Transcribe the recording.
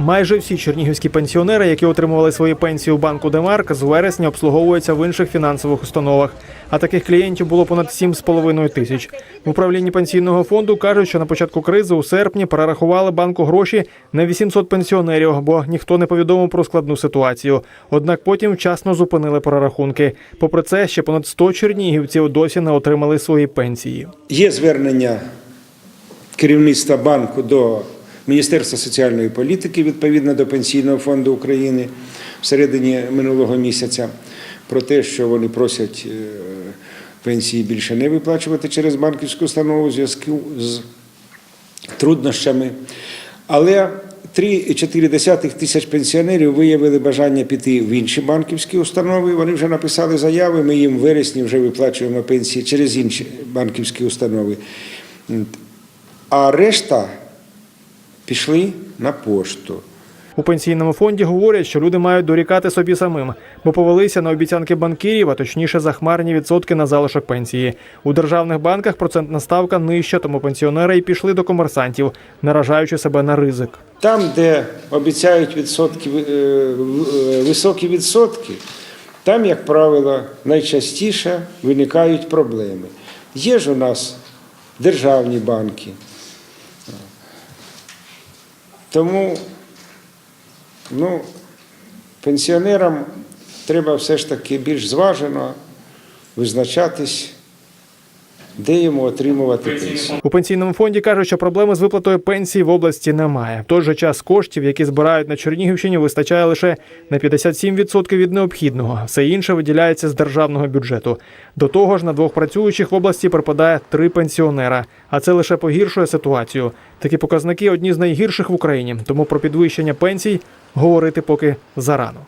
Майже всі чернігівські пенсіонери, які отримували свої пенсії у банку Демарк, з вересня обслуговуються в інших фінансових установах. А таких клієнтів було понад 7,5 тисяч. В управлінні пенсійного фонду кажуть, що на початку кризи у серпні перерахували банку гроші на 800 пенсіонерів, бо ніхто не повідомив про складну ситуацію. Однак потім вчасно зупинили перерахунки. Попри це, ще понад 100 чернігівців досі не отримали свої пенсії. Є звернення керівництва банку до Міністерства соціальної політики відповідно до Пенсійного фонду України в середині минулого місяця про те, що вони просять е, пенсії більше не виплачувати через банківську установу у зв'язку з труднощами. Але 3,4 тисяч пенсіонерів виявили бажання піти в інші банківські установи. Вони вже написали заяви. Ми їм в вересні вже виплачуємо пенсії через інші банківські установи. А решта пішли на пошту. У пенсійному фонді говорять, що люди мають дорікати собі самим, бо повелися на обіцянки банкірів, а точніше захмарні відсотки на залишок пенсії. У державних банках процентна ставка нижча, тому пенсіонери й пішли до комерсантів, наражаючи себе на ризик. Там, де обіцяють відсотки, е, е, високі відсотки, там, як правило, найчастіше виникають проблеми. Є ж у нас державні банки. Тому ну, пенсіонерам треба все ж таки більш зважено визначатись, де йому отримувати пенсію. У пенсійному фонді кажуть, що проблеми з виплатою пенсії в області немає. В той же час коштів, які збирають на Чернігівщині, вистачає лише на 57% від необхідного. Все інше виділяється з державного бюджету. До того ж, на двох працюючих в області припадає три пенсіонера, а це лише погіршує ситуацію. Такі показники одні з найгірших в Україні. Тому про підвищення пенсій говорити поки зарано.